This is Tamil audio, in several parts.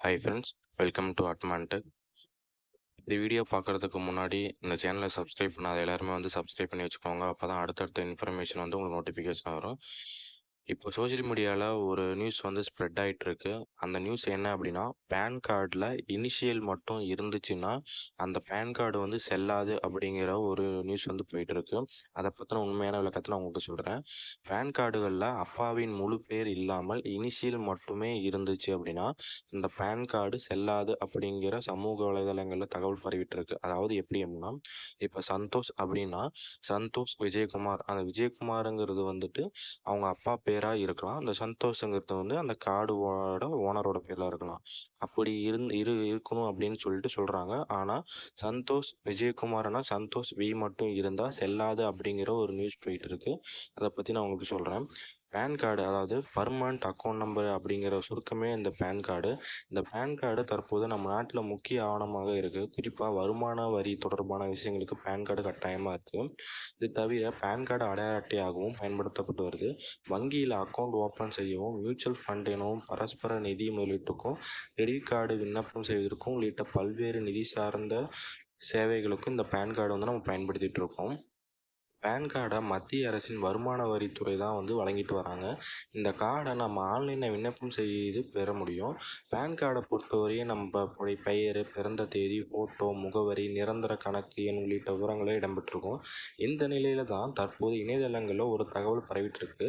ஹாய் ஃப்ரெண்ட்ஸ் வெல்கம் டு அட்மான்டெக் இந்த வீடியோ பார்க்குறதுக்கு முன்னாடி இந்த சேனலை சப்ஸ்கிரைப் பண்ணாத எல்லாருமே வந்து சப்ஸ்கிரைப் பண்ணி வச்சுக்கோங்க. அப்போ தான் அடுத்தடுத்த இன்ஃபர்மேஷன் வந்து உங்களுக்கு நோட்டிஃபிகேஷன் வரும். இப்போ சோஷியல் மீடியாவில் ஒரு நியூஸ் வந்து ஸ்ப்ரெட் ஆகிட்டு இருக்கு அந்த நியூஸ் என்ன அப்படின்னா பேன் கார்டில் இனிஷியல் மட்டும் இருந்துச்சுன்னா அந்த பேன் கார்டு வந்து செல்லாது அப்படிங்கிற ஒரு நியூஸ் வந்து போயிட்டு இருக்கு அதை பற்றின உண்மையான விளக்கத்தை நான் உங்களுக்கு சொல்கிறேன் பேன் கார்டுகளில் அப்பாவின் முழு பேர் இல்லாமல் இனிஷியல் மட்டுமே இருந்துச்சு அப்படின்னா இந்த பேன் கார்டு செல்லாது அப்படிங்கிற சமூக வலைதளங்களில் தகவல் பரவிட்டு இருக்கு அதாவது எப்படி அப்படின்னா இப்போ சந்தோஷ் அப்படின்னா சந்தோஷ் விஜயகுமார். அந்த விஜயகுமாருங்கிறது வந்துட்டு அவங்க அப்பா பேர் பேராக இருக்கலாம். அந்த சந்தோஷங்கிறது வந்து அந்த கார்டோட ஓனரோட பேரில் இருக்கலாம். அப்படி இருந்து இரு இருக்கணும் அப்படின்னு சொல்லிட்டு சொல்கிறாங்க ஆனால் சந்தோஷ் விஜயகுமார்னா சந்தோஷ் வி மட்டும் இருந்தால் செல்லாது அப்படிங்கிற ஒரு நியூஸ் போயிட்டு இருக்கு. அதை பற்றி நான் உங்களுக்கு சொல்கிறேன் பேன் கார்டு அதாவது பர்மனண்ட் அக்கௌண்ட் நம்பர் அப்படிங்கிற சுருக்கமே இந்த பேன் கார்டு இந்த பேன் கார்டு தற்போது நம்ம நாட்டில் முக்கிய ஆவணமாக இருக்குது குறிப்பாக வருமான வரி தொடர்பான விஷயங்களுக்கு பேன் கார்டு கட்டாயமாக இருக்குது இது தவிர பேன் கார்டு அடையாள அட்டையாகவும் பயன்படுத்தப்பட்டு வருது. வங்கியில் அக்கௌண்ட் ஓப்பன் செய்யவும் மியூச்சுவல் ஃபண்ட் எனவும் பரஸ்பர நிதி முதலீட்டுக்கும் கிரெடிட் கார்டு விண்ணப்பம் செய்வதற்கும் உள்ளிட்ட பல்வேறு நிதி சார்ந்த சேவைகளுக்கும் இந்த பேன் கார்டு வந்து நம்ம பயன்படுத்திகிட்டு இருக்கோம். பேன் கார்டை மத்திய அரசின் வருமான வரித்துறை தான் வந்து வழங்கிட்டு வராங்க. இந்த கார்டை நம்ம ஆன்லைனில் விண்ணப்பம் செய்து பெற முடியும். பேன் கார்டை பொறுத்தவரையும் நம்ம பெயர் பிறந்த தேதி ஃபோட்டோ முகவரி நிரந்தர கணக்கு எண் உள்ளிட்ட விவரங்களே இடம்பெற்றிருக்கும். இந்த நிலையில் தான் தற்போது இணையதளங்களில் ஒரு தகவல் பரவிட்டிருக்கு.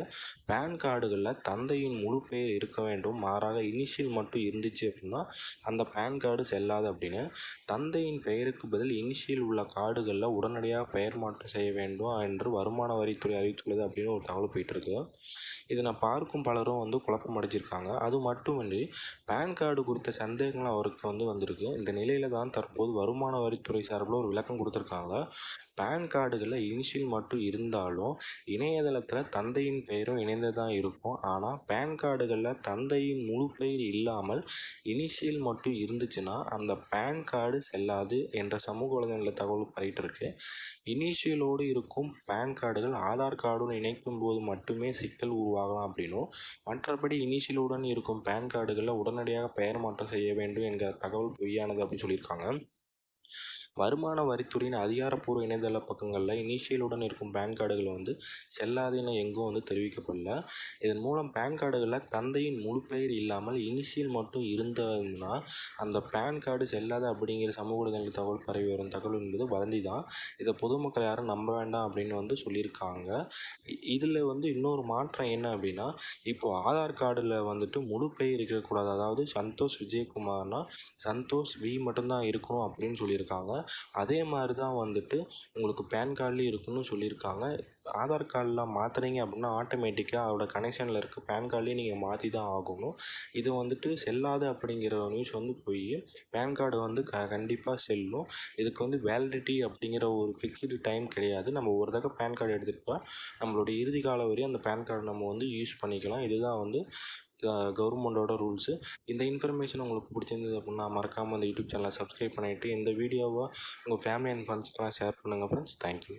பேன் கார்டுகளில் தந்தையின் முழு பெயர் இருக்க வேண்டும். மாறாக இனிஷியல் மட்டும் இருந்துச்சு அப்படின்னா அந்த பேன் கார்டு செல்லாது அப்படின்னு தந்தையின் பெயருக்கு பதில் இனிஷியல் உள்ள கார்டுகளில் உடனடியாக பெயர் மாற்றம் செய்ய வேண்டும். என்று வருமான வரித்துறை அறிவித்துள்ளது அப்படின்னு ஒரு தகவல் போயிட்டுருக்கு. இதை நான் பார்க்கும் பலரும் வந்து குழப்பம் அடைஞ்சிருக்காங்க. அது மட்டுமின்றி பேன் கார்டு குறித்த சந்தேகங்கள் அவருக்கு வந்து வந்திருக்கு. இந்த நிலையில் தான் தற்போது வருமான வரித்துறை சார்பில் ஒரு விளக்கம் கொடுத்துருக்காங்க. பேன் கார்டுகளில் இனிஷியல் மட்டும் இருந்தாலும் இணையதளத்தில் தந்தையின் பெயரும் இணைந்து தான் இருக்கும். ஆனால் பேன் கார்டுகளில் தந்தையின் முழு பெயர் இல்லாமல் இனிஷியல் மட்டும் இருந்துச்சுன்னா அந்த பேன் கார்டு செல்லாது என்ற சமூக வலைதளங்களில் தகவல் பரவிட்டு இருக்கு. இனிஷியலோடு இருக்கும் பேன் கார்டுகள் ஆதார் கார்டுடன் இணைக்கும் போது மட்டுமே சிக்கல் உருவாகலாம் அப்படின்னும். மற்றபடி இனிஷியலுடன் இருக்கும் பேன் கார்டுகளில் உடனடியாக பெயர் மாற்றம் செய்ய வேண்டும் என்கிற தகவல் பொய்யானது அப்படின்னு சொல்லியிருக்காங்க. வருமான வரித்துறையின் அதிகாரப்பூர்வ இணையதள பக்கங்களில் இனிஷியலுடன் இருக்கும் பேன் கார்டுகள் வந்து செல்லாது என எங்கும் வந்து தெரிவிக்கப்படல. இதன் மூலம் பேன் கார்டுகளில் தந்தையின் முழு பெயர் இல்லாமல் இனிஷியல் மட்டும் இருந்ததுன்னா அந்த பேன் கார்டு செல்லாது அப்படிங்கிற சமூக ஊடகங்கள் தகவல் பரவி வரும் தகவல் என்பது வதந்தி தான். இதை பொதுமக்கள் யாரும் நம்ப வேண்டாம் அப்படின்னு வந்து சொல்லியிருக்காங்க. இதில் வந்து இன்னொரு மாற்றம் என்ன அப்படின்னா இப்போது ஆதார் கார்டில் வந்துட்டு முழு பெயர் இருக்கக்கூடாது. அதாவது சந்தோஷ் விஜயகுமார்னா சந்தோஷ் வி மட்டும்தான் இருக்கணும் அப்படின்னு சொல்லியிருக்காங்க. அதே மாதிரி தான் வந்துட்டு உங்களுக்கு பேன் கார்ட்லேயும் இருக்குன்னு சொல்லியிருக்காங்க. ஆதார் கார்டெலாம் மாற்றுறீங்க அப்படின்னா ஆட்டோமேட்டிக்காக அதோட கனெக்ஷனில் இருக்க பேன் கார்ட்லேயும் நீங்கள் மாற்றி தான் ஆகணும். இது வந்துட்டு செல்லாது அப்படிங்கிற நியூஸ் வந்து போய் பேன் கார்டு வந்து க கண்டிப்பாக செல்லும். இதுக்கு வந்து வேலிடிட்டி அப்படிங்கிற ஒரு ஃபிக்ஸ்டு டைம் கிடையாது. நம்ம ஒரு தடவை பேன் கார்டு எடுத்துகிட்டா நம்மளோட இறுதி காலம் வரையும் அந்த பேன் கார்டு நம்ம வந்து யூஸ் பண்ணிக்கலாம். இதுதான் வந்து கவர்மெண்டோட ரூல்ஸு இந்த இன்ஃபர்மேஷன் உங்களுக்கு பிடிச்சிருந்தது அப்படின்னா மறக்காமல் இந்த யூடியூப் சேனலை சப்ஸ்கிரைப் பண்ணிவிட்டு இந்த வீடியோவை உங்கள் ஃபேமிலி அண்ட் ஃப்ரெண்ட்ஸ்க்கெலாம் ஷேர் பண்ணுங்கள் ஃப்ரெண்ட்ஸ் தேங்க்யூ